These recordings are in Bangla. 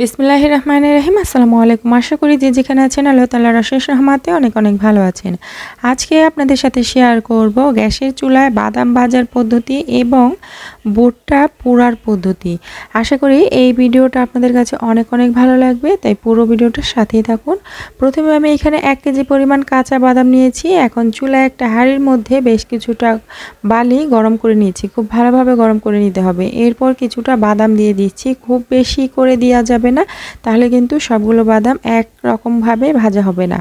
বিসমিল্লাহ রহমান রহিম আসসালামু আলাইকুম আশা করি যে যেখানে আছেন আল্লাহ তাল্লাহ রশেষ রহমাতে অনেক অনেক ভালো আছেন। আজকে আপনাদের সাথে শেয়ার করব গ্যাসের চুলায় বাদাম ভাজার পদ্ধতি এবং বুটটা পোড়ার পদ্ধতি। আশা করি এই ভিডিওটা আপনাদের কাছে অনেক অনেক ভালো লাগবে, তাই পুরো ভিডিওটার সাথেই থাকুন। প্রথমে আমি এখানে এক কেজি পরিমাণ কাঁচা বাদাম নিয়েছি। এখন চুলায় একটা হাঁড়ির মধ্যে বেশ কিছুটা বালি গরম করে নিয়েছি। খুব ভালোভাবে গরম করে নিতে হবে। এরপর কিছুটা বাদাম দিয়ে দিচ্ছি। খুব বেশি করে দেওয়া যাবে না, তাহলে কিন্তু সবগুলো বাদাম এক রকমভাবে ভাজা হবে না।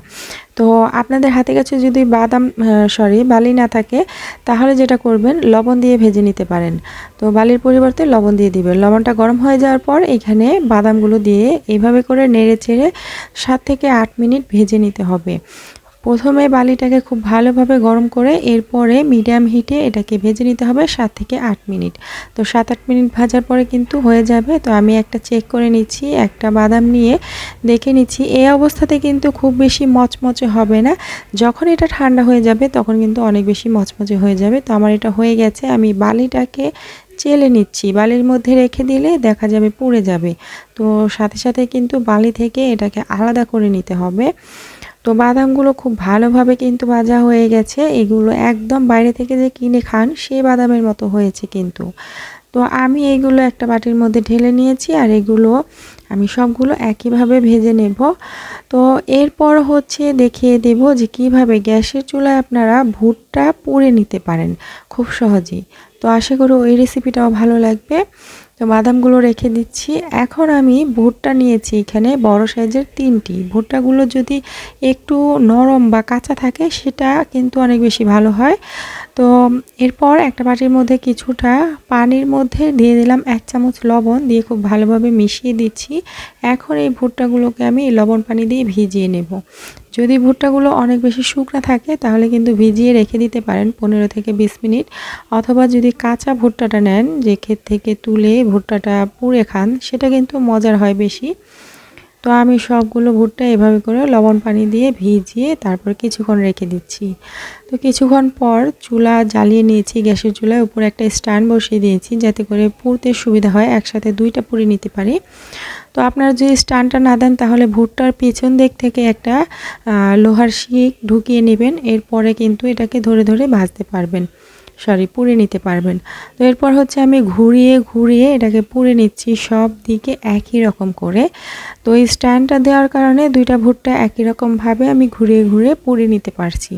তো আপনাদের হাতে কাছে যদি বাদাম সরি বালি না থাকে, তাহলে যেটা করবেন, লবণ দিয়ে ভেজে নিতে পারেন। তো বালির পরিবর্তে লবণ দিয়ে দিবেন। লবণটা গরম হয়ে যাওয়ার পর এখানে বাদামগুলো দিয়ে এভাবে করে নেড়ে চেড়ে সাত থেকে আট মিনিট ভেজে নিতে হবে। প্রথমে বালিটাকে খুব ভালোভাবে গরম করে এরপরে মিডিয়াম হিটে এটাকে ভেজে নিতে হবে সাত থেকে আট মিনিট। তো সাত আট মিনিট ভাজার পরে কিন্তু হয়ে যাবে। তো আমি একটা চেক করে নিচ্ছি, একটা বাদাম নিয়ে দেখে নিচ্ছি। এই অবস্থাতে কিন্তু খুব বেশি মচমচে হবে না। যখন এটা ঠান্ডা হয়ে যাবে তখন কিন্তু অনেক বেশি মচমচে হয়ে যাবে। তো আমার এটা হয়ে গেছে। আমি বালিটাকে চেলে নিচ্ছি। বালির মধ্যে রেখে দিলে দেখা যাবে পুড়ে যাবে। তো সাথে সাথে কিন্তু বালি থেকে এটাকে আলাদা করে নিতে হবে। তো বাদামগুলো খুব ভালোভাবে কিন্তু ভাজা হয়ে গেছে। এগুলো একদম বাইরে থেকে যে কিনে খান, সে বাদামের মতো হয়েছে কিন্তু। তো আমি এইগুলো একটা বাটির মধ্যে ঢেলে নিয়েছি আর এগুলো আমি সবগুলো একইভাবে ভেজে নেব। তো এরপর হচ্ছে দেখিয়ে দেব যে কীভাবে গ্যাসের চুলায় আপনারা ভুট্টা পুড়ে নিতে পারেন খুব সহজেই। তো আশা করি ওই রেসিপিটাও ভালো লাগবে। তো বাদামগুলো রেখে দিচ্ছি। এখন আমি ভুট্টা নিয়েছি এখানে, বড় সাইজের তিনটি। ভুট্টাগুলো যদি একটু নরম বা কাঁচা থাকে, সেটা কিন্তু অনেক বেশি ভালো হয়। তো এরপর একটা বাটির মধ্যে কিছুটা পানির মধ্যে দিয়ে দিলাম এক চামচ লবণ, দিয়ে খুব ভালোভাবে মিশিয়ে দিচ্ছি। এখন এই ভুট্টাগুলোকে আমি লবণ পানি দিয়ে ভিজিয়ে নেব। যদি ভুট্টাগুলো অনেক বেশি শুকনা থাকে, তাহলে কিন্তু ভিজিয়ে রেখে দিতে পারেন পনেরো থেকে বিশ মিনিট। অথবা যদি কাঁচা ভুট্টাটা নেন, যে ক্ষেত থেকে তুলে ভুট্টাটা পুড়ে খান, সেটা কিন্তু মজার হয় বেশি। তো আমি সবগুলো ভুট্টা এভাবে করে লবণ পানি দিয়ে ভিজিয়ে তারপর কিছুক্ষণ রেখে দিচ্ছি। তো কিছুক্ষণ পর চুলা জ্বালিয়ে নিয়েছি, গ্যাসের চুলায় উপরে একটা স্ট্যান্ড বসিয়ে দিয়েছি যাতে করে পুড়তে সুবিধা হয়, একসাথে দুইটা পুড়ে নিতে পারি। তো আপনারা যদি স্ট্যান্ডটা না দেন তাহলে ভুট্টার পেছন দিক থেকে একটা লোহার শিক ঢুকিয়ে নেবেন, এরপরে কিন্তু এটাকে ধরে ধরে ভাজতে পারবেন। সরি পুড়ে নিতে পারবেন। তো এরপর হচ্ছে আমি ঘুরিয়ে ঘুরিয়ে এটাকে পুড়ে নিচ্ছি সব দিকে একই রকম করে। তো এই স্ট্যান্ডটা দেওয়ার কারণে দুইটা ভুট্টা একই রকমভাবে আমি ঘুরিয়ে ঘুরিয়ে পুড়ে নিতে পারছি।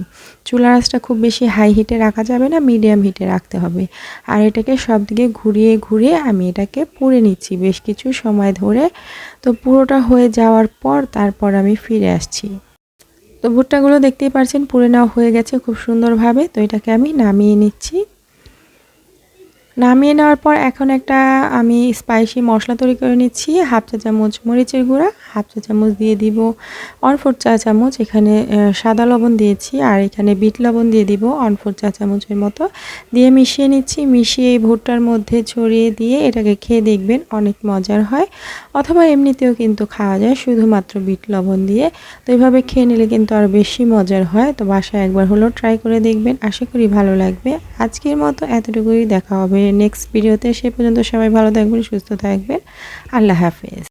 চুলা আঁচটা খুব বেশি হাই হিটে রাখা যাবে না মিডিয়াম হিটে রাখতে হবে। আর এটাকে সব দিকে ঘুরিয়ে ঘুরিয়ে আমি এটাকে পুড়ে নিচ্ছি বেশ কিছু সময় ধরে। তো পুরোটা হয়ে যাওয়ার পর তারপর আমি ফিরে আসছি। তো ভুট্টাগুলো দেখতেই পারছেন, পুড়ে নেওয়া হয়ে গেছে খুব সুন্দরভাবে। তো এটাকে আমি নামিয়ে নিচ্ছি। নামিয়ে নেওয়ার পর এখন একটা আমি স্পাইসি মশলা তৈরি করে নিচ্ছি। হাফ চা চামচ মরিচের গুঁড়া, হাফ চা চামচ দিয়ে দিব ওয়ান ফোর চা চামচ এখানে সাদা লবণ দিয়েছি আর এখানে বিট লবণ দিয়ে দিব ওয়ান ফোর চা চামচের মতো। দিয়ে মিশিয়ে নিচ্ছি, মিশিয়ে এই ভুট্টার মধ্যে ছড়িয়ে দিয়ে এটাকে খেয়ে দেখবেন অনেক মজার হয়। অথবা এমনিতেও কিন্তু খাওয়া যায় শুধুমাত্র বিট লবণ দিয়ে। তো এইভাবে খেয়ে নিলে কিন্তু আরও বেশি মজার হয়। তো বাসায় একবার হলেও ট্রাই করে দেখবেন। আশা করি ভালো লাগবে। আজকের মতো এতটুকুই। দেখা হবে নেক্সট ভিডিওতে সে পর্যন্ত সবাই ভালো থাকবেন সুস্থ থাকবেন। আল্লাহ হাফেজ।